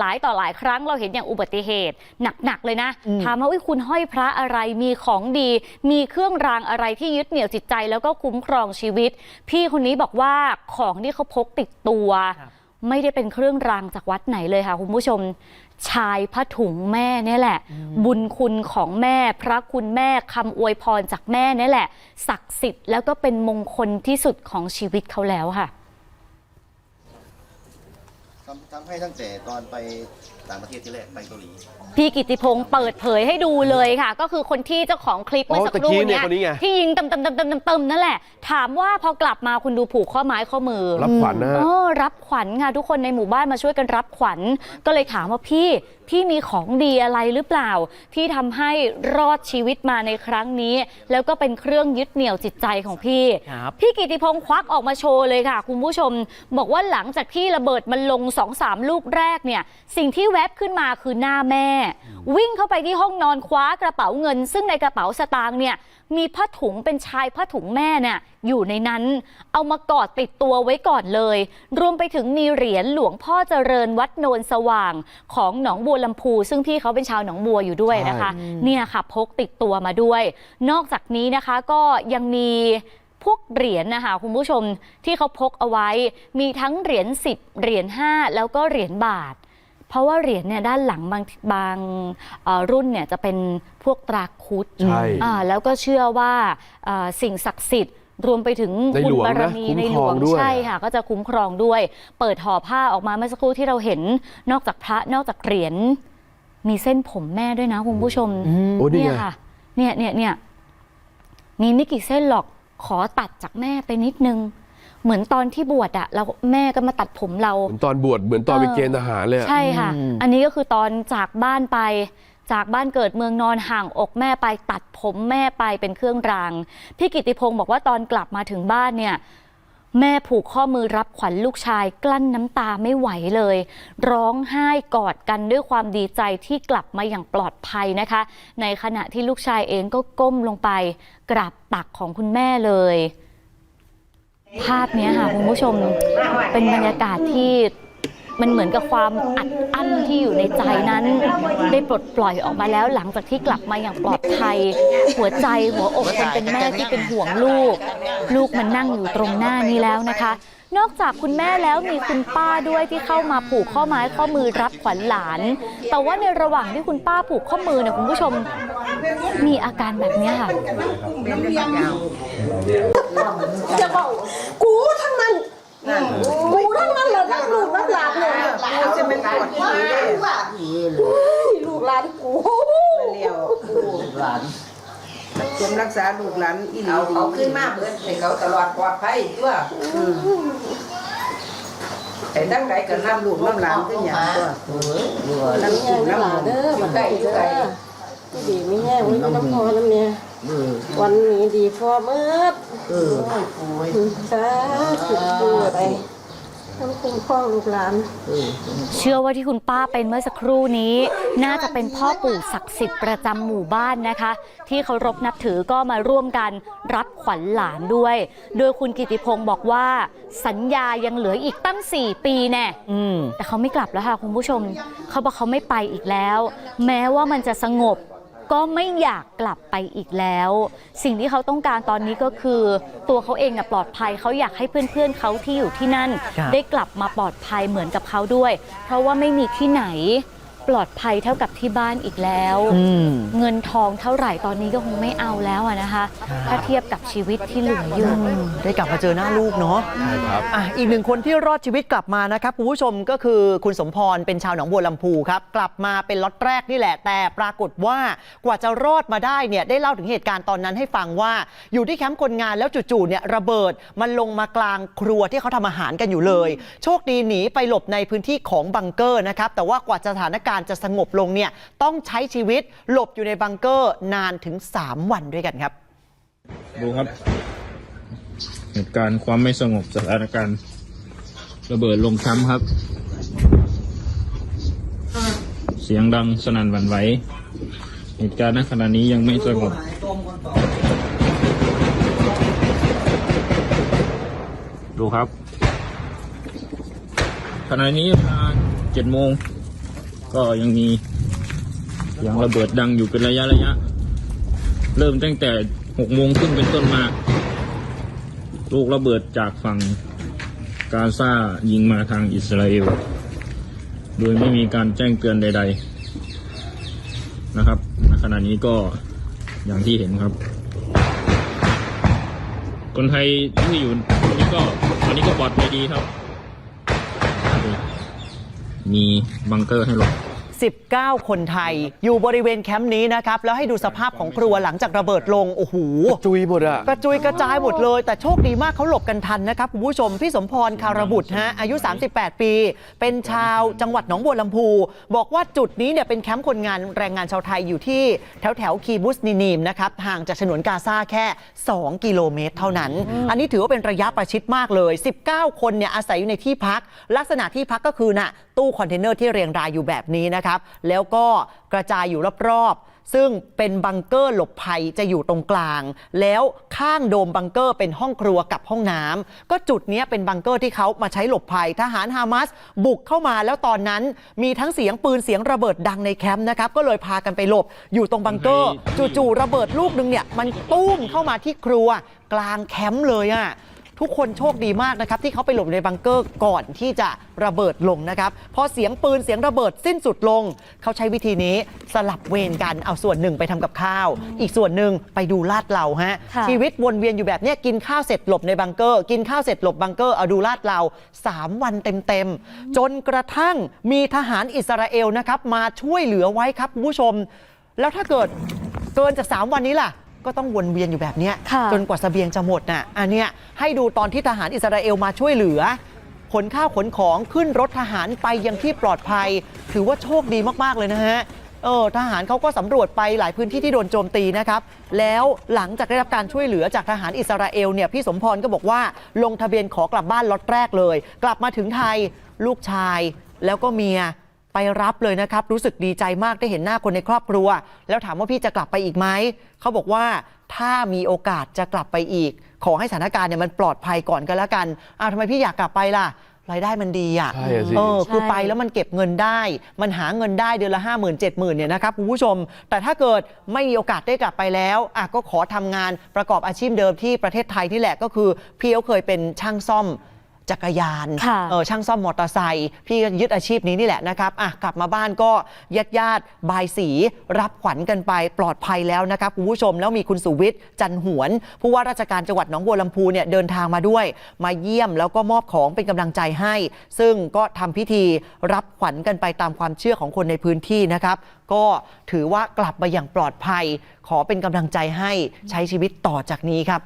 หลายต่อหลายครั้งเราเห็นอย่างอุบัติเหตุ หนัก ๆ เลยนะอืมถามว่าอุ๊ยคุณห้อยพระอะไรมีของดี มีเครื่องรางอะไรที่ยึดเหนี่ยวจิตใจแล้วก็คุ้มครองชีวิต พี่คนนี้บอกว่าของที่เขาพกติดตัว ไม่ได้เป็นเครื่องรางจากวัดไหนเลยค่ะ คุณผู้ชม ชายผ้าถุงแม่เนี่ยแหละ บุญคุณของแม่ พระคุณแม่คำอวยพรจากแม่เนี่ยแหละ ศักดิ์สิทธิ์แล้วก็เป็นมงคลที่สุดของชีวิตเขาแล้วค่ะ ทำทำให้ตั้งแต่ตอนไป ต่างประเทศที่แรกไปเกาหลี พี่กิติพงศ์เปิดเผยให้ดูเลยค่ะ ก็คือคนที่เจ้าของคลิปเมื่อสักครู่อ๋อตะกี้เนี่เนี้ยคนนี้ไงที่ยิงตำตำตำตำตำตำนั่นแหละ ถามว่าพอกลับมาคุณดูผูกข้อไม้ข้อมือ รับขวัญนะฮะเออรับขวัญค่ะทุกคนในหมู่บ้านมาช่วยกันรับขวัญ ก็เลยถามว่าพี่พี่มีของดีอะไรหรือเปล่า ที่ทำให้รอดชีวิตมาในครั้งนี้ แล้วก็เป็นเครื่องยึดเหนี่ยวจิตใจของพี่ครับพี่กิติพงศ์ควักออกมาโชว์เลยค่ะ คุณผู้ชม บอกว่าหลังจากที่ระเบิดมันลงสองสามลูกแรกเนี่ยสิ่งที่แวบขึ้นมาคือหน้าแม่ วิ่งเข้าไปที่ห้องนอนคว้ากระเป๋าเงิน ซึ่งในกระเป๋าสตางค์เนี่ยมีผ้าถุงเป็นชายผ้าถุงแม่เนี่ยอยู่ในนั้น เอามากอดติดตัวไว้ก่อนเลย รวมไปถึงมีเหรียญหลวงพ่อเจริญวัดโนนสว่างของหนองบัวลำพู ซึ่งพี่เขาเป็นชาวหนองบัวอยู่ด้วยนะคะ เนี่ยค่ะพกติดตัวมาด้วย นอกจากนี้นะคะก็ยังมีพวกเหรียญนะคะคุณผู้ชมที่เขาพกเอาไว้ มีทั้งเหรียญ10เหรียญ5แล้วก็เหรียญบาท เพราะว่าเหรียญเนี่ยด้านหลังบางบางเอ่อรุ่นเนี่ยจะเป็นพวกตราครุดใช่อ่าแล้วก็เชื่อว่าเอ่อสิ่งศักดิ์สิทธิ์รวมไปถึงในบุหลญวงบารนะมีคุ้มในคหลรอวงงด้วยใช่ค่ะ ก็จะคุ้มครองด้วย เปิดห่อผ้าออกมาเมื่อสักครู่ที่เราเห็นนอกจากพระนอกจากเหรียญมีเส้นผมแม่ด้วยนะคุณผู้ชมโอ้นี่เนี่ยไงค่ะ เนี่ยเนี่ยเนี่ยมีไม่กี่เส้นหรอกขอตัดจากแม่ไปนิดนึง เหมือนตอนที่บวชอะเราแม่ก็มาตัดผมเรา เหมือนตอนบวชเหมือนตอนไปเกณฑ์ทหารเลยอะ ใช่ค่ะ อืม อันนี้ก็คือตอนจากบ้านไป จากบ้านเกิดเมืองนอนห่างอกแม่ไปตัดผมแม่ไปเป็นเครื่องราง พี่กิติพงศ์บอกว่าตอนกลับมาถึงบ้านเนี่ย แม่ผูกข้อมือรับขวัญลูกชาย กลั้นน้ำตาไม่ไหวเลย ร้องไห้กอดกันด้วยความดีใจที่กลับมาอย่างปลอดภัยนะคะ ในขณะที่ลูกชายเองก็ก้มลงไป กราบตักของคุณแม่เลย ภาพนี้ค่ะคุณผู้ชมเป็นบรรยากาศที่ มันเหมือนกับความอัดอั้นที่อยู่ในใจนั้น ได้ปลดปล่อยออกมาแล้วหลังจากที่กลับมาอย่างปลอดภัย หัวใจหัวอกคนเป็นแม่ที่เป็นห่วงลูก ลูกมันนั่งอยู่ตรงหน้านี้แล้วนะคะ นอกจากคุณแม่แล้วมีคุณป้าด้วยที่เข้ามาผูกข้อไม้ข้อมือรับขวัญหลาน แต่ว่าในระหว่างที่คุณป้าผูกข้อมือเนี่ยคุณผู้ชมมีอาการแบบนี้ค่ะจะบอกกูทั้งนั้นกูทั้งนั้นเลยทั้งลูก ลยลูกหลานกูเลี้ยวกูหลานจมรักษาลูกหลานอีหลีเอาดีเขาขึ้นมาเพื่อนให้เขาตลอดปลอดภัยตัวแต่ตั้งใจกับน้ำลูกน้ำหลานขึ้นอย่างตัวน้ำแง่กูไม่หลาน้ำหเด้อมูมาใกล้เด้อที่ดีไม่แง่ไว้น้ำพอน้ำเนี่ยวันนี้ดีพอเมื่อเออสาธุดูอะไร ทั้งคุ้มครองลูกหลานเชื่อว่าที่คุณป้าเป็นเมื่อสักครู่นี้ น่าจะเป็นพ่อปู่ศักดิ์สิทธิ์ประจำหมู่บ้านนะคะ ที่เคารพนับถือก็มาร่วมกันรับขวัญหลานด้วย โดยคุณกิติพงศ์บอกว่า สัญญายังเหลืออีกตั้ง 4 ปีแน่อืมแต่เขาไม่กลับแล้วค่ะคุณผู้ชม เขาบอกเขาไม่ไปอีกแล้ว แม้ว่ามันจะสงบ ก็ไม่อยากกลับไปอีกแล้ว สิ่งที่เขาต้องการตอนนี้ก็คือ ตัวเขาเองน่ะปลอดภัยเขาอยากให้เพื่อนๆเขาที่อยู่ที่นั่นครับได้กลับมาปลอดภัยเหมือนกับเขาด้วย เพราะว่าไม่มีที่ไหน ปลอดภัยเท่ากับที่บ้านอีกแล้วอืมเงินทองเท่าไหร่ตอนนี้ก็คงไม่เอาแล้วอะนะคะ ถ้าเทียบกับชีวิตที่เหลืออยู่ ได้กลับมาเจอหน้าลูกเนาะใช่ครับอะอีกหนึ่งคนที่รอดชีวิตกลับมานะครับคุณผู้ชมก็คือคุณสมพรเป็นชาวหนองบัวลำพูครับ กลับมาเป็นล็อตแรกนี่แหละ แต่ปรากฏว่ากว่าจะรอดมาได้เนี่ยได้เล่าถึงเหตุการณ์ตอนนั้นให้ฟังว่า อยู่ที่แคมป์คนงานแล้วจู่ๆเนี่ยระเบิดมันลงมากลางครัวที่เขาทำอาหารกันอยู่เลย โชคดีหนีไปหลบในพื้นที่ของบังเกอร์นะครับแต่ว่ากว่าสถานการณ์จะสงบลงเนี่ยต้องใช้ชีวิตหลบอยู่ในบังเกอร์นานถึง 3 วันด้วยกันครับ ดูครับ เหตุการณ์ความไม่สงบสถานการณ์ระเบิดลงแคมป์ครับ เสียงดังสนั่นหวั่นไหวเหตุการณ์ณขณะนี้ยังไม่สงบดูครับ ขณะนี้เวลาเจ็ดโมง ก็ยังมีเสียงระเบิดดังอยู่เป็นระยะระยะ เริ่มตั้งแต่หกโมงครึ่งเป็นต้นมา ลูกระเบิดจากฝั่งกาซายิงมาทางอิสราเอล โดยไม่มีการแจ้งเตือนใด ๆนะครับณขณะนี้ก็อย่างที่เห็นครับ คนไทยที่อยู่ตรงนี้ก็ตอนนี้ก็ปลอดภัยดีครับ มีบังเกอร์ให้หลบ 19 คนไทย อยู่บริเวณแคมป์นี้นะครับ แล้วให้ดูสภาพของครัวหลังจากระเบิดลง โอ้โหจุยหมดอะกระจุยกระจายหมดเลย แต่โชคดีมากเขาหลบกันทันนะครับคุณผู้ชมพี่สมพรคารบุตรฮะอายุ 38 ปี เป็นชาวจังหวัดหนองบัวลำพู บอกว่าจุดนี้เนี่ยเป็นแคมป์คนงานแรงงานชาวไทยอยู่ที่แถวแถวๆคีบุสนินีมนะครับห่างจากฉนวนกาซาแค่ 2 กิโลเมตร เท่านั้น อันนี้ถือว่าเป็นระยะประชิดมากเลย 19 คนเนี่ยอาศัยอยู่ในที่พัก ลักษณะที่พักก็คือน่ะ ตู้คอนเทนเนอร์ที่เรียงรายอยู่แบบนี้นะครับ แล้วก็กระจายอยู่รอบๆ ซึ่งเป็นบังเกอร์หลบภัยจะอยู่ตรงกลาง แล้วข้างโดมบังเกอร์เป็นห้องครัวกับห้องน้ำก็จุดนี้เป็นบังเกอร์ที่เขามาใช้หลบภัย ทหารฮามาสบุกเข้ามาแล้วตอนนั้นมีทั้งเสียงปืนเสียงระเบิดดังในแคมป์นะครับก็เลยพากันไปหลบอยู่ตรงบังเกอร์ จู่ๆระเบิดลูกนึงเนี่ยมันตุ้มเข้ามาที่ครัวกลางแคมป์เลยอะ ทุกคนโชคดีมากนะครับที่เขาไปหลบในบังเกอร์ก่อนที่จะระเบิดลงนะครับพอเสียงปืนเสียงระเบิดสิ้นสุดลง เขาใช้วิธีนี้สลับเวรกันเอาส่วนหนึ่งไปทำกับข้าว อีกส่วนหนึ่งไปดูลาดเหลาฮะค่ะชีวิตวนเวียนอยู่แบบเนี้ยกินข้าวเสร็จหลบในบังเกอร์ กินข้าวเสร็จหลบบังเกอร์เอาดูลาดเหลาสามวันเต็มๆจนกระทั่งมีทหารอิสราเอลนะครับมาช่วยเหลือไว้ครับคุณผู้ชม แล้วถ้าเกิดเกินจาก 3 วันนี้ล่ะ ก็ต้องวนเวียนอยู่แบบเนี้ยค่ะจนกว่าเสบียงจะหมดน่ะอันเนี้ยให้ดูตอนที่ทหารอิสราเอลมาช่วยเหลือ ขนข้าวขนของขึ้นรถทหารไปยังที่ปลอดภัย ถือว่าโชคดีมากๆเลยนะฮะเออทหารเขาก็สำรวจไปหลายพื้นที่ที่โดนโจมตีนะครับ แล้วหลังจากได้รับการช่วยเหลือจากทหารอิสราเอลเนี่ยพี่สมพรก็บอกว่าลงทะเบียนขอกลับบ้านล็อตแรกเลย กลับมาถึงไทยลูกชายแล้วก็เมีย ไปรับเลยนะครับ รู้สึกดีใจมากได้เห็นหน้าคนในครอบครัว แล้วถามว่าพี่จะกลับไปอีกไหมเขาบอกว่าถ้ามีโอกาสจะกลับไปอีก ขอให้สถานการณ์เนี่ยมันปลอดภัยก่อนกันแล้วกันอ้าวทำไมพี่อยากกลับไปล่ะรายได้มันดีอะใช่อะสิ เออ คือใช่ไปแล้วมันเก็บเงินได้ มันหาเงินได้เดือนละ 5 0 0 0 0 7 0 0 0 0เนี่ยนะครับคุณผู้ชม แต่ถ้าเกิดไม่มีโอกาสได้กลับไปแล้วอะก็ขอทำงานประกอบอาชีพเดิมที่ประเทศไทยนี่แหละก็คือ พี่เขาเคยเป็นช่างซ่อม จักรยานค่ะเออช่างซ่อมมอเตอร์ไซค์พี่ก็ยึดอาชีพนี้นี่แหละนะครับอะกลับมาบ้านก็ญาติญาติๆบายสีรับขวัญกันไปปลอดภัยแล้วนะครับคุณผู้ชมแล้วมีคุณสุวิทย์จันหวน ผู้ว่าราชการจังหวัดหนองบัวลำพูเนี่ยเดินทางมาด้วย มาเยี่ยมแล้วก็มอบของเป็นกำลังใจให้ ซึ่งก็ทำพิธีรับขวัญกันไปตามความเชื่อของคนในพื้นที่นะครับก็ถือว่ากลับมาอย่างปลอดภัย ขอเป็นกำลังใจให้ใช้ชีวิตต่อจากนี้ครับ